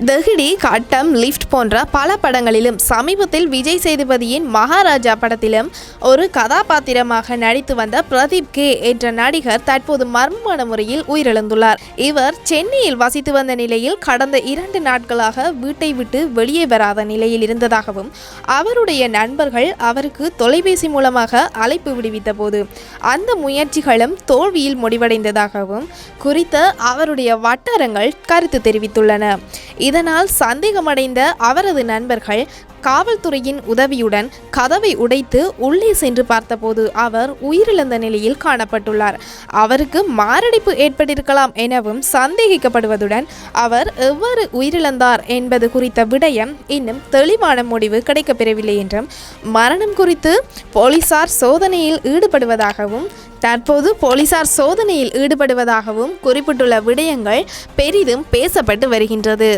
தெஹிடி கட்டம் லிஃப்ட் போன்ற பல படங்களிலும் சமீபத்தில் விஜய் சேதுபதியின் மகாராஜா படத்திலும் ஒரு கதாபாத்திரமாக நடித்து வந்த பிரதீப் கே என்ற நடிகர் தற்போது மர்மமான முறையில் உயிரிழந்துள்ளார். இவர் சென்னையில் வசித்து வந்த நிலையில் கடந்த இரண்டு நாட்களாக வீட்டை விட்டு வெளியே வராத நிலையில் இருந்ததாகவும் அவருடைய நண்பர்கள் அவருக்கு தொலைபேசி மூலமாக அழைப்பு விடுவித்த போது அந்த முயற்சிகளும் தோல்வியில் முடிவடைந்ததாகவும் குறித்த அவருடைய வட்டாரங்கள் கருத்து தெரிவித்துள்ளன. இதனால் சந்தேகமடைந்த அவரது நண்பர்கள் காவல்துறையின் உதவியுடன் கதவை உடைத்து உள்ளே சென்று பார்த்தபோது அவர் உயிரிழந்த நிலையில் காணப்பட்டுள்ளார். அவருக்கு மாரடைப்பு ஏற்பட்டிருக்கலாம் எனவும் சந்தேகிக்கப்படுவதுடன் அவர் எவ்வாறு உயிரிழந்தார் என்பது குறித்த விடயம் இன்னும் தெளிவான முடிவு கிடைக்கப்பெறவில்லை என்றும் மரணம் குறித்து போலீசார் சோதனையில் ஈடுபடுவதாகவும் தற்போது போலீசார் சோதனையில் ஈடுபடுவதாகவும் குறிப்பிட்டுள்ள விடயங்கள் பெரிதும் பேசப்பட்டு வருகின்றது.